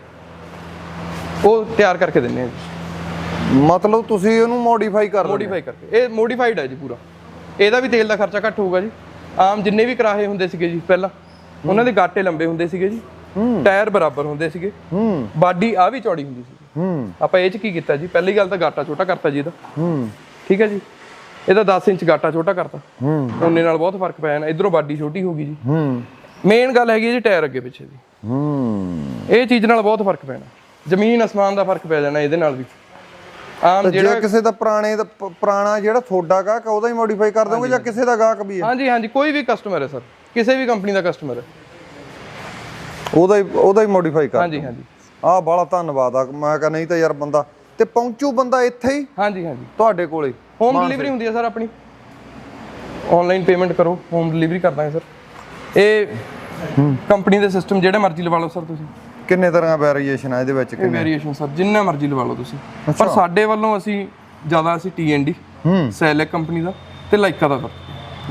ਉਹ ਤਿਆਰ ਕਰਕੇ ਦਿੰਨੇ ਆ ਜੀ। ਮਤਲਬ ਤੁਸੀਂ ਇਹਨੂੰ ਮੋਡੀਫਾਈ ਕਰ ਲਓ ਮੋਡੀਫਾਈ ਕਰਕੇ। ਇਹ ਮੋਡੀਫਾਈਡ ਹੈ ਜੀ ਪੂਰਾ। ਇਹਦਾ ਵੀ ਤੇਲ ਦਾ ਖਰਚਾ ਘੱਟ ਹੋਊਗਾ ਜੀ। ਆਮ ਜਿੰਨੇ ਵੀ ਕਰਾਹੇ ਹੁੰਦੇ ਸੀਗੇ ਜੀ ਪਹਿਲਾਂ ਉਹਨਾਂ ਦੇ ਗਾਟੇ ਲੰਬੇ ਹੁੰਦੇ ਸੀਗੇ ਜੀ। ਟਾਇਰ ਬਰਾਬਰ ਹੁੰਦੇ ਸੀਗੇ। ਹੂੰ। ਬਾਡੀ ਆ ਵੀ ਚੌੜੀ ਹੁੰਦੀ ਸੀ। ਹੂੰ। ਆਪਾਂ ਇਹ ਚ ਕੀ ਕੀਤਾ ਜੀ? ਪਹਿਲੀ ਗੱਲ ਤਾਂ ਗਾਟਾ ਛੋਟਾ ਕਰਤਾ ਜੀ ਇਹਦਾ। ਹੂੰ। ਠੀਕ ਹੈ ਜੀ? ਇਹਦਾ 10 ਇੰਚ ਗਾਟਾ ਛੋਟਾ ਕਰਤਾ। ਹੂੰ। ਉਹਨੇ ਨਾਲ ਬਹੁਤ ਫ਼ਰਕ ਪਿਆ ਨਾ। ਇਧਰੋਂ ਬਾਡੀ ਛੋਟੀ ਹੋ ਗਈ ਜੀ। ਹੂੰ। ਮੇਨ ਗੱਲ ਹੈਗੀ ਜੀ ਟਾਇਰ ਅੱਗੇ ਪਿੱਛੇ ਦੀ। ਹੂੰ। ਇਹ ਚੀਜ਼ ਨਾਲ ਬਹੁਤ ਫ਼ਰਕ ਪੈਣਾ। ਜ਼ਮੀਨ ਅਸਮਾਨ ਦਾ ਫ਼ਰਕ ਪੈ ਜਾਣਾ ਇਹਦੇ ਨਾਲ ਵੀ। ਆਮ ਜੇ ਜਿਹੜਾ ਕਿਸੇ ਦਾ ਪੁਰਾਣੇ ਦਾ ਪ- ਪੁਰਾਣਾ ਜਿਹੜਾ ਤੁਹਾਡਾ ਗਾਹਕ ਆ ਉਹਦਾ ਹੀ ਮੋਡੀਫਾਈ ਕਰ ਦੋਗੇ ਜਾਂ ਕਿਸੇ ਦਾ ਗਾਹਕ ਵੀ ਹੈ ਹਾਂਜੀ ਹਾਂਜੀ ਕੋਈ ਵੀ ਕਸਟਮਰ ਹੈ ਸਰ। ਕਿਸੇ ਵੀ ਕੰਪਨੀ ਦਾ ਕਸਟਮਰ ਹੈ। ਉਹਦਾ ਹੀ ਉਹਦਾ ਹੀ ਮੋਡੀਫਾਈ ਕਰ ਹਾਂਜੀ ਹਾਂਜੀ। ਆਹ ਬੜਾ ਧੰਨਵਾਦ ਆ। ਮੈਂ ਕਹਾਂ ਨਹੀਂ ਤਾਂ ਯਾਰ ਬੰਦਾ ਤੇ ਪਹੁੰਚੂ ਬੰਦਾ ਇੱਥੇ ਹੀ? ਹਾਂਜੀ ਹਾਂਜੀ। ਤੁਹਾਡੇ ਕੋਲੇ। ਹੋਮ ਡਿਲੀਵਰੀ ਹੁੰਦੀ ਹੈ ਸਰ ਆਪਣੀ। ਆਨਲਾਈਨ ਪੇਮੈਂਟ ਕਰੋ। ਹੋਮ ਡਿਲੀਵਰੀ ਕਰ ਦਾਂਗੇ ਸਰ। ਇਹ ਕੰਪਨੀ ਦੇ ਸਿਸਟਮ ਜਿਹੜੇ ਮਰਜ਼ੀ ਲਵਾ ਲਓ ਸਰ ਤੁਸੀਂ। ਕਿੰਨੇ ਤਰ੍ਹਾਂ ਵੈਰੀਏਸ਼ਨ ਆ ਇਹਦੇ ਵਿੱਚ ਇਹ ਵੇਰੀਏਸ਼ਨ ਸਰ ਜਿੰਨਾ ਮਰਜ਼ੀ ਲਵਾ ਲਓ ਤੁਸੀਂ। ਪਰ ਸਾਡੇ ਵੱਲੋਂ ਅਸੀਂ ਜ਼ਿਆਦਾ ਅਸੀਂ TND ਹੂੰ। ਸੈਲੈਕ ਕੰਪਨੀ ਦਾ ਤੇ ਲਾਈਕਾ ਦਾ।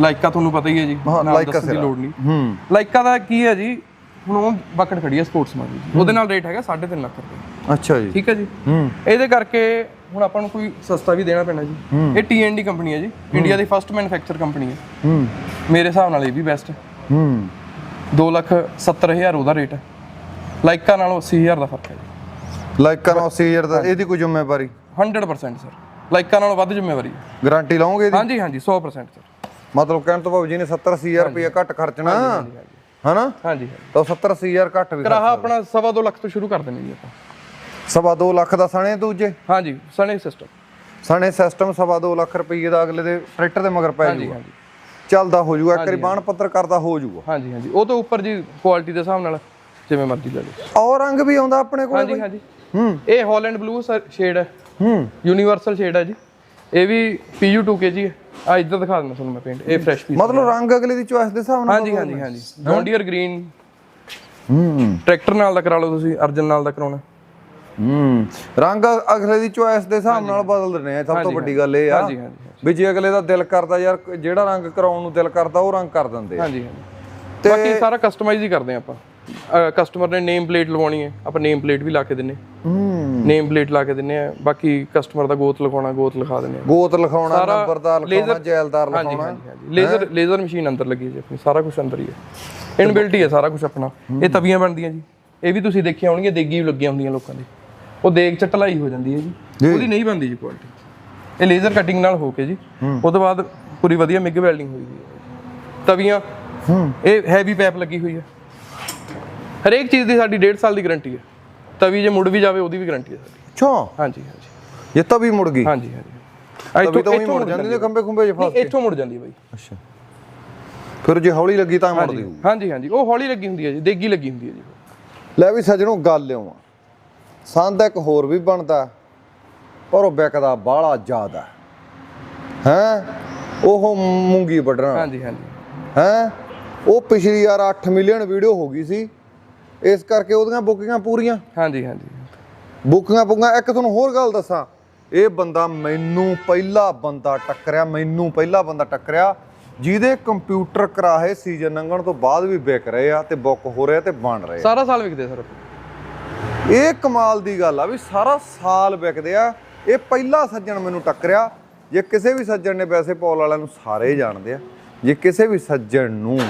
ਲਾਈਕਾ ਤੁਹਾਨੂੰ ਪਤਾ ਹੀ ਹੈ ਜੀ ਲਾਈਕਾ ਦੀ। ਲੋੜ ਨਹੀਂ। ਹੂੰ। ਲਾਈਕਾ ਦਾ ਕੀ ਹੈ ਜੀ ਹੁਣ ਉਹ ਬਕਟ ਖੜੀ ਹੈ ਸਪੋਰਟਸ ਮਾਡਲ ਦੀ ਉਹਦੇ ਨਾਲ ਰੇਟ ਹੈਗਾ 3.5 ਲੱਖ ਰੁਪਏ। ਅੱਛਾ ਜੀ। ਠੀਕ ਹੈ ਜੀ। ਹੂੰ। ਇਹਦੇ ਕਰਕੇ ਹੁਣ ਆਪਾਂ ਨੂੰ ਕੋਈ ਸਸਤਾ ਵੀ ਦੇਣਾ ਪੈਣਾ ਜੀ। ਇਹ TND ਕੰਪਨੀ ਹੈ ਜੀ। ਇੰਡੀਆ ਦੀ ਫਸਟ ਮੈਨੂਫੈਕਚਰ ਕੰਪਨੀ ਹੈ। ਹੂੰ। ਮੇਰੇ ਹਿਸਾਬ ਨਾਲ ਇਹ ਵੀ ਬੈਸਟ ਹੈ। ਹੂੰ। 2 ਲੱਖ 70 ਹਜ਼ਾਰ ਉਹਦਾ ਰੇਟ ਹੈ। ਲਾਈਕਾ ਨਾਲੋਂ 80 ਹਜ਼ਾਰ ਦਾ ਫ਼ਰਕ ਹੈ ਲਾਈਕ ਕਰੋ 80000 ਦਾ ਇਹਦੀ ਕੋਈ ਜ਼ਿੰਮੇਵਾਰੀ? 100% ਸਰ। ਲਾਈਕਾ ਨਾਲੋਂ ਵੱਧ ਜ਼ਿੰਮੇਵਾਰੀ ਹੈ। ਗਾਰੰਟੀ ਲਾਉਂਗੇ ਇਹਦੀ? ਹਾਂਜੀ ਹਾਂਜੀ 100% ਸਰ। ਮਤਲਬ ਕਹਿਣ ਤੋਂ ਭਾਵ ਜੀ ਨੇ 70 80000 ਰੁਪਏ ਘੱਟ ਖਰਚਣਾ। ਹਨਾ? ਹਾਂਜੀ ਹਾਂਜੀ। ਤਾਂ 70 80000 ਘੱਟ ਵੀ ਕਰਾਹਾ ਆਪਣਾ ਸਵਾ ਦੋ ਲੱਖ ਤੋਂ ਸ਼ੁਰੂ ਕਰ ਦਿੰਦੇ ਜੀ ਆਪਾਂ। ਸਵਾ 2 ਲੱਖ ਦਾ ਸਣੇ ਦੂਜੇ? ਹਾਂਜੀ ਸਣੇ ਸਿਸਟਮ ਸਣੇ ਸਿਸਟਮ ਸਵਾ 2 ਲੱਖ ਰੁਪਏ ਦਾ ਅਗਲੇ ਦੇ ਟਰੈਕਟਰ ਦੇ ਮਗਰ ਪੈ ਹਾਂਜੀ ਜਾਊਗਾ। ਹਾਂਜੀ। ਚੱਲਦਾ ਹੋ ਜਾਊਗਾ ਇੱਕ ਪੱਤਰ ਕਰਦਾ ਹੋ ਜਾਊਗਾ ਹਾਂਜੀ ਹਾਂਜੀ। ਉਹ ਤੋਂ ਉੱਪਰ ਜੀ ਕੁਆਲਿਟੀ ਦੇ ਹਿਸਾਬ ਨਾਲ ਜਿਵੇਂ ਮਰਜ਼ੀ ਲੈ ਲਓ। ਔਰ ਰੰਗ ਵੀ ਆਉਂਦਾ ਆਪਣੇ ਕੋਲ ਹਾਂਜੀ ਹਾਂਜੀ। ਹੂੰ। ਇਹ ਹਾਲੈਂਡ ਬਲੂ ਸ਼ੇਡ ਹੈ। ਹੂੰ। ਯੂਨੀਵਰਸਲ ਸ਼ੇਡ ਹੈ ਜੀ। ਇਹ ਵੀ PU2K ਜੀ ਹੈ। ਆ ਇੱਧਰ ਦਿਖਾ ਦਿੰਦਾ ਤੁਹਾਨੂੰ ਮੈਂ ਪੇਂਟ ਇਹ ਫਰੈਸ਼ ਪੀਸ ਮਤਲਬ ਰੰਗ ਅਗਲੇ ਦੀ ਚੋਇਸ ਦੇ ਹਿਸਾਬ ਨਾਲ ਹਾਂਜੀ ਹਾਂਜੀ ਹਾਂਜੀ। ਜੌਂਡੀਅਰ ਗ੍ਰੀਨ ਹੂੰ। ਟਰੈਕਟਰ ਨਾਲ ਦਾ ਕਰਾ ਲਓ ਤੁਸੀਂ ਅਰਜਨ ਨਾਲ ਦਾ ਕਰਾਉਣਾ। ਹੂੰ। ਰੰਗ ਅਗਲੇ ਦੀ ਚੋਇਸ ਦੇ ਹਿਸਾਬ ਨਾਲ ਬਦਲ ਦਿੰਦੇ ਆ ਸਭ ਤੋਂ ਵੱਡੀ ਗੱਲ ਇਹ ਆ। ਹਾਂਜੀ ਹਾਂਜੀ। ਵੀ ਜੇ ਅਗਲੇ ਦਾ ਦਿਲ ਕਰਦਾ ਯਾਰ ਜਿਹੜਾ ਰੰਗ ਕਰਾਉਣ ਨੂੰ ਦਿਲ ਕਰਦਾ ਉਹ ਰੰਗ ਕਰ ਦਿੰਦੇ ਆ। ਹਾਂਜੀ ਹਾਂਜੀ। ਬਾਕੀ ਸਾਰਾ ਕਸਟਮਾਈਜ਼ ਹੀ ਕਰਦੇ ਆਪਾਂ। ਕਸਟਮਰ ਨੇ ਨੇਮ ਪਲੇਟ ਲਗਵਾਉਣੀ ਹੈ ਆਪਾਂ ਨੇਮ ਪਲੇਟ ਵੀ ਲਾ ਕੇ ਦਿੰਨੇ ਹੂੰ। ਨੇਮ ਪਲੇਟ ਲਾ ਕੇ ਦਿੰਨੇ ਆ ਬਾਕੀ ਕਸਟਮਰ ਦਾ ਗੋਤ ਲਿਖਾਉਣਾ ਗੋਤ ਲਿਖਾ ਦਿੰਨੇ ਆ। ਗੋਤ ਲਿਖਾਉਣਾ ਨੰਬਰਦਾਰ ਲਿਖਾਉਣਾ ਜੈਲਦਾਰ ਲਿਖਾਉਣਾ। ਹਾਂਜੀ ਹਾਂਜੀ। ਲੇਜ਼ਰ ਲੇਜ਼ਰ ਮਸ਼ੀਨ ਅੰਦਰ ਲੱਗੀ ਜੀ ਆਪਣੀ ਸਾਰਾ ਕੁਝ ਅੰਦਰ ਹੀ ਹੈ। ਇਨਬਿਲਟ ਹੀ ਹੈ ਸਾਰਾ ਕੁਝ ਆਪਣਾ। ਇਹ ਤਵੀਆਂ ਬਣਦੀਆਂ ਜੀ। ਇਹ ਵੀ ਤੁਸੀਂ ਦੇਖਿਆ ਹੋਣਗੀਆਂ ਦੇਗੀ ਵੀ ਲੱਗੀਆਂ ਹੁੰਦੀਆਂ ਲੋਕਾਂ ਦੀ। ਉਹ ਦੇਗ ਚ ਢਲਾਈ ਹੋ ਜਾਂਦੀ ਹੈ ਜੀ। ਉਹਦੀ ਨਹੀਂ ਬਣਦੀ ਜੀ ਕੁਆਲਿਟੀ ਇਹ ਲੇਜ਼ਰ ਕਟਿੰਗ ਨਾਲ ਹੋ ਕੇ ਜੀ। ਉਹ ਤੋਂ ਬਾਅਦ ਪੂਰੀ ਵਧੀਆ ਮਿਗ ਵੈਲਡਿੰਗ ਹੋਈ ਹੋਈ ਹੈ। ਤਵੀਆਂ ਹੂੰ। ਇਹ ਹੈਵੀ ਪਾਈਪ ਲੱਗੀ ਹੋਈ ਹੈ। ਹਰੇਕ ਚੀਜ਼ ਦੀ ਸਾਡੀ 1.5 ਸਾਲ ਦੀ ਗਾਰੰਟੀ ਹੈ। ਤਵੀ ਜੇ ਮੁੜ ਵੀ ਜਾਵੇ ਉਹਦੀ ਵੀ ਗਾਰੰਟੀ ਹੈ ਸਾਡੀ। ਅੱਛਾ। ਹਾਂਜੀ ਹਾਂਜੀ। ਇਹ ਤਾਂ ਵੀ ਮੁੜ ਗਈ? ਹਾਂਜੀ ਹਾਂਜੀ। ਤਵੀ ਤਾਂ ਇੱਥੋਂ ਮੁੜ ਜਾਂਦੀ ਨੇ ਖੰਬੇ ਖੁੰਬੇ ਚ ਫਸ ਇੱਥੋਂ ਮੁੜ ਜਾਂਦੀ ਹੈ ਬਾਈ। ਅੱਛਾ। ਫਿਰ ਜੇ ਹੌਲੀ ਲੱਗੀ ਤਾਂ ਮੁੜਦੀ ਹੋਊ। ਹਾਂਜੀ ਹਾਂਜੀ। ਉਹ ਹੌਲੀ ਲੱਗੀ ਹੁੰਦੀ ਹੈ ਜੀ ਦੇਗੀ ਲੱਗੀ ਹੁੰਦੀ ਹੈ ਜੀ। ਲੈ ਵੀ ਸੱਜਣੋ ਗੱਲ ਲਿਓ ਸੰਦ ਇੱਕ ਹੋਰ ਵੀ ਬਣਦਾ। ਪਰ ਉਹ ਵਿਕਦਾ ਬਾਹਲਾ ਜ਼ਿਆਦਾ ਹੈ? ਉਹ ਮੂੰਗੀ ਵੱਢਣਾ। ਹਾਂਜੀ ਹਾਂਜੀ। ਹੈ? ਉਹ ਪਿਛਲੀ ਯਾਰ 8 ਮਿਲੀਅਨ ਵੀਡੀਓ ਹੋ ਗਈ ਸੀ। ਇਸ ਕਰਕੇ ਉਹਦੀਆਂ ਬੁਕਿੰਗਾਂ ਪੂਰੀਆਂ। ਹਾਂਜੀ ਹਾਂਜੀ। ਬੁਕਿੰਗਾਂ ਪੁੰਗਾਂ ਇੱਕ ਤੁਹਾਨੂੰ ਹੋਰ ਗੱਲ ਦੱਸਾਂ। ਇਹ ਬੰਦਾ ਮੈਨੂੰ ਪਹਿਲਾ ਬੰਦਾ ਟੱਕਰਿਆ ਮੈਨੂੰ ਪਹਿਲਾ ਬੰਦਾ ਟੱਕਰਿਆ ਜਿਹਦੇ ਕੰਪਿਊਟਰ ਕਰਾਹੇ ਸੀਜ਼ਨ ਲੰਘਣ ਤੋਂ ਬਾਅਦ ਵੀ ਵਿਕ ਰਹੇ ਆ ਤੇ ਬੁੱਕ ਹੋ ਰਹੇ ਤੇ ਬਣ ਰਹੇ ਸਾਰਾ ਸਾਲ ਵਿਕਦੇ ਸਰ ਇਹ ਕਮਾਲ ਦੀ ਗੱਲ ਆ ਵੀ ਸਾਰਾ ਸਾਲ ਵਿਕਦੇ ਆ। ਇਹ ਪਹਿਲਾ ਸੱਜਣ ਮੈਨੂੰ ਟੱਕਰਿਆ ਜੇ ਕਿਸੇ ਵੀ ਸੱਜਣ ਨੇ ਵੈਸੇ ਪੌਲ ਵਾਲਿਆਂ ਨੂੰ ਸਾਰੇ ਜਾਣਦੇ ਆ। ਜੇ ਕਿਸੇ ਵੀ ਸੱਜਣ ਨੂੰ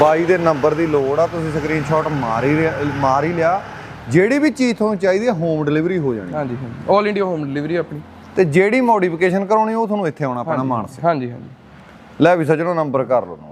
ਬਾਈ ਦੇ ਨੰਬਰ ਦੀ ਲੋੜ ਆ ਤੁਸੀਂ ਸਕਰੀਨਸ਼ਾਟ ਮਾਰ ਹੀ ਲਿਆ- ਮਾਰ ਹੀ ਲਿਆ। ਜਿਹੜੀ ਵੀ ਚੀਜ਼ ਤੁਹਾਨੂੰ ਚਾਹੀਦੀ ਹੈ ਹੋਮ ਡਿਲੀਵਰੀ ਹੋ ਜਾਣੀ। ਹਾਂਜੀ ਹਾਂਜੀ। 올 ਇੰਡੀਆ ਹੋਮ ਡਿਲੀਵਰੀ ਆਪਣੀ। ਤੇ ਜਿਹੜੀ ਮੋਡੀਫਿਕੇਸ਼ਨ ਕਰਾਉਣੀ ਉਹ ਤੁਹਾਨੂੰ ਇੱਥੇ ਆਉਣਾ ਪੈਣਾ ਮਾਨਸੇ। ਹਾਂਜੀ ਹਾਂਜੀ। ਲੈ ਵੀ ਸੱਜਣੋ ਨੰਬਰ ਕਰ ਲਓ।